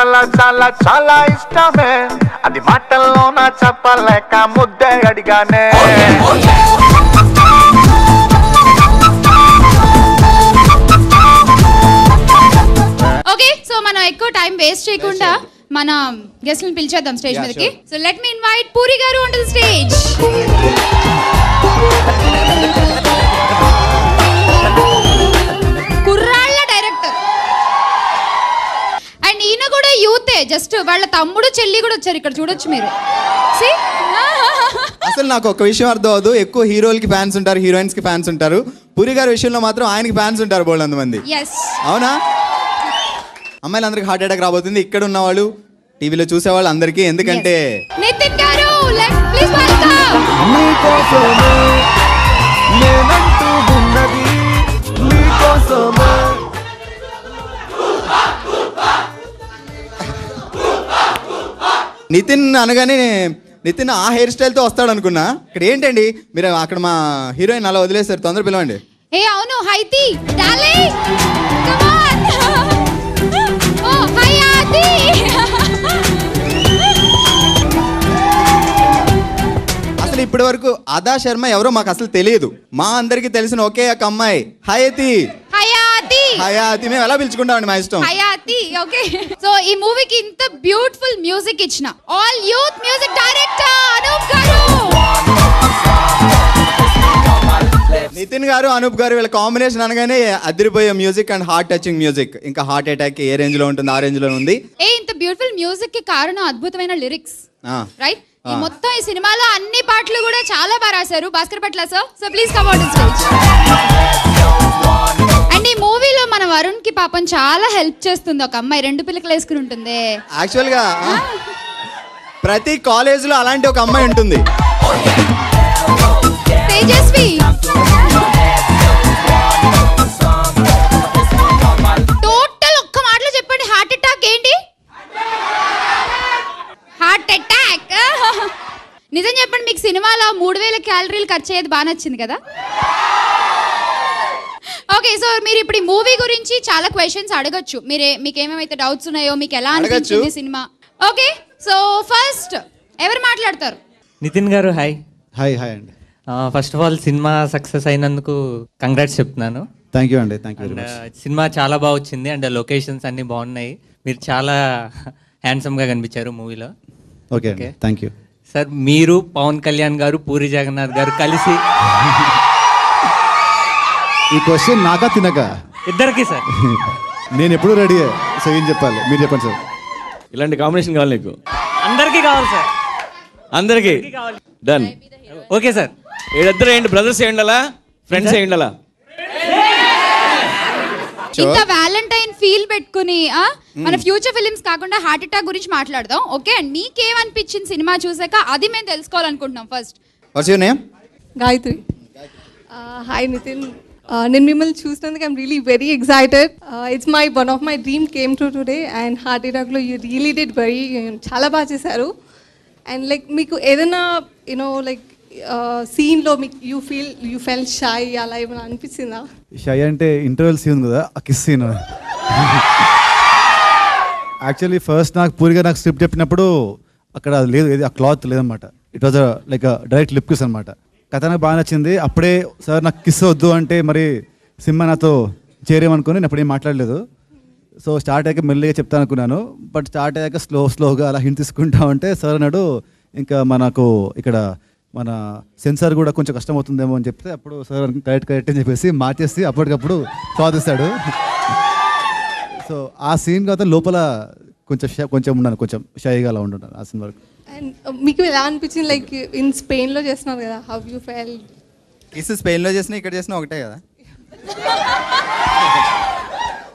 చాలా చాలా చాలా ఇష్టమే. అది మాటల్లోన చెప్పలేక ముద్దే అడిగానే. ఓకే సో మనం ఎక్కువ టైం వేస్ట్ చేయకుండా మన గెస్ట్లను పిలిచేద్దాం స్టేజ్ మీదకి. So let me invite Puri garu on to the stage just వాళ్ళ తమ్ముడు చెల్లి కూడా వచ్చారు ఇక్కడ చూడొచ్చు మీరు. See? అసలు నాకు ఒక విషయం అర్థం అవదు ఎక్కువ హీరోలకి ఫ్యాన్స్ ఉంటారు హీరోయిన్స్కి ఫ్యాన్స్ ఉంటారు. పూరి గారి విషయంలో మాత్రం ఆయనకి ఫ్యాన్స్ ఉంటారు బోల్డ్ మంది yes. అవునా? అమ్మాయిలందరికీ హార్ట్ అటాక్ రాబోతుంది. ఇక్కడ ఉన్న వాళ్ళు టీవీలో చూసేవాళ్ళు అందరికీ. ఎందుకంటే నితిన్ గారు లెట్ ప్లీజ్ వెల్కమ్ నితిన్ అనగానే నితిన్ ఆ హెయిర్ స్టైల్తో వస్తాడు అనుకున్నా. ఇక్కడ ఏంటండి? మీరు అక్కడ మా హీరోయిన్ అలా వదిలేస్తారు తొందర పిలవండి. ఏ అవును హైతి డార్లింగ్ కమ్ ఆన్ ఓ హయాతి అసలు ఇప్పటి వరకు అదా శర్మ ఎవరో మాకు అసలు తెలియదు. మా అందరికీ తెలిసిన ఒకే ఒక అమ్మాయి. హయతి హయాతి. హయాతి. మేము ఎలా పిలుచుకుంటామండి మా ఇష్టం? హయాతి ఓకే. సో ఈ మూవీకి ఇంత బ్యూటిఫుల్ మ్యూజిక్ ఇచ్చిన. All youth music director Anup garu Nithin garu Anup garu వీళ్ళ కాంబినేషన్ అనగానే అదిరిపోయే music and heart touching music ఇంకా హార్ట్ అటాక్ ఏ రేంజ్లో ఉంటుంది ఆ రేంజ్లో ఉంది. ఏ ఇంత బ్యూటిఫుల్ మ్యూజిక్కి కారణం అద్భుతమైన లిరిక్స్ రైట్ ఈ. మొత్తం ఈ సినిమాలో అన్ని పాటలు కూడా చాలా బాగా రాశారు. Bhaskar Patla sir so please come on stage వరుణ్కి పాపం చాలా హెల్ప్ చేస్తుంది. ఒక అమ్మాయి రెండు పిల్లకలు వేసుకుని ఉంటుంది. యాక్చువల్గా ప్రతి కాలేజ్లో అలాంటి ఒక అమ్మాయి ఉంటుంది. తేజస్వి. టోటల్ ఒక్క మాటలో చెప్పండి. హార్ట్ అటాక్ ఏంటి? Heart Attack? నిజం చెప్పండి మీకు సినిమాలో మూడు వేల క్యాలరీలు ఖర్చు అయ్యేది బాగా నచ్చింది కదా? ఓకే సో మీరు ఇప్పుడు ఈ మూవీ గురించి చాలా క్వశ్చన్స్ అడగొచ్చు. మీరే మీకు ఏమేమైతే డౌట్స్ ఉన్నాయో మీకు ఎలా. అనిపించింది సినిమా? ఓకే సో ఫస్ట్ ఎవరు మాట్లాడతారు? Nithin garu hi hi hi అండి. First of all cinema success అయినందుకు కంగ్రాట్స్ చెప్తున్నాను. థ్యాంక్ యూ అండి థ్యాంక్ యూ మచ్ సినిమా చాలా బాగా వచ్చింది అండ్ లొకేషన్స్ అన్ని బాగున్నాయి. మీరు చాలా హ్యాండ్సమ్గా కనిపించారు మూవీలో. ఓకే. థ్యాంక్ యూ సార్ మీరు పవన్ కళ్యాణ్ గారు పూరి జగన్నాథ్ గారు కలిసి ఈ క్వశ్చన్ నాకా తినక? ఇద్దరికి సార్. నేను ఎప్పుడు రెడీ సో ఏం చెప్పాలి? మీరు చెప్పండి సార్. ఇలాంటి కాంబినేషన్ కావాలి నీకు. అందరికీ కావాలి సార్. అందరికి? Done okay sir. వీళ్ళిద్దరు ఏంటి? బ్రదర్స్ ఏండాలా ఫ్రెండ్స్ ఏండాలా ఇంత వ్యాలంటైన్ ఫీల్ పెట్టుకుని ఆ, మన ఫ్యూచర్ ఫిలిమ్స్ కాకుండా హార్ట్ అటాక్ గురించి మాట్లాడదాం. ఓకే? అండ్ మీకేమనిపించింది సినిమా చూసాక? అది మేము తెలుసుకోవాలనుకుంటున్నాం first what's your name Gayathri. Hi Nithin Uh, నేను మిమ్మల్ని చూసినందుకు I'm really very excited it's my one of my dream came to today and heart అటాక్లో you really did very చాలా బాగా చేశారు. అండ్ లైక్ మీకు ఏదైనా యూనో లైక్ సీన్లో మీకు you feel you fell shy అలా ఏమైనా అనిపించిందా? షై అంటే ఇంటర్వెల్ సీన్ కదా ఆ కిస్ సీన్ యాక్చువల్లీ ఫస్ట్ నాకు పూరిగా నాకు స్క్రిప్ట్ చెప్పినప్పుడు అక్కడ అది లేదు ఏది ఆ క్లాత్ లేదన్నమాట. It was like direct lip kiss అనమాట కథ నాకు బాగా నచ్చింది. అప్పుడే సార్ నాకు కిస్ వద్దు అంటే మరి సినిమా నాతో చేరేమనుకుని నేను అప్పుడేం మాట్లాడలేదు. సో స్టార్ట్ అయ్యాక మెల్లిగా చెప్తాను అనుకున్నాను. బట్ స్టార్ట్ అయ్యాక స్లో స్లోగా అలా హింట్ తీసుకుంటా ఉంటే సార్ అన్నాడు ఇంకా మనకు ఇక్కడ మన సెన్సార్ కూడా కొంచెం కష్టం అవుతుందేమో అని చెప్తే అప్పుడు సార్ కరెక్ట్ కరెక్ట్ అని చెప్పేసి మార్చేసి అప్పటికప్పుడు సాధిస్తాడు సో ఆ సీన్ తర్వాత లోపల కొంచెం షై- కొంచెం ఉన్నాను. కొంచెం షైగా అలా ఉంటున్నాను ఆ సినిమా వరకు. అండ్ uh, మీకు ఎలా అనిపించింది లైక్ ఇన్ స్పెయిన్లో చేస్తున్నారు కదా హౌ యూ ఫెల్ ఇస్ స్పెయిన్లో చేసిన ఇక్కడ చేసిన ఒకటే కదా?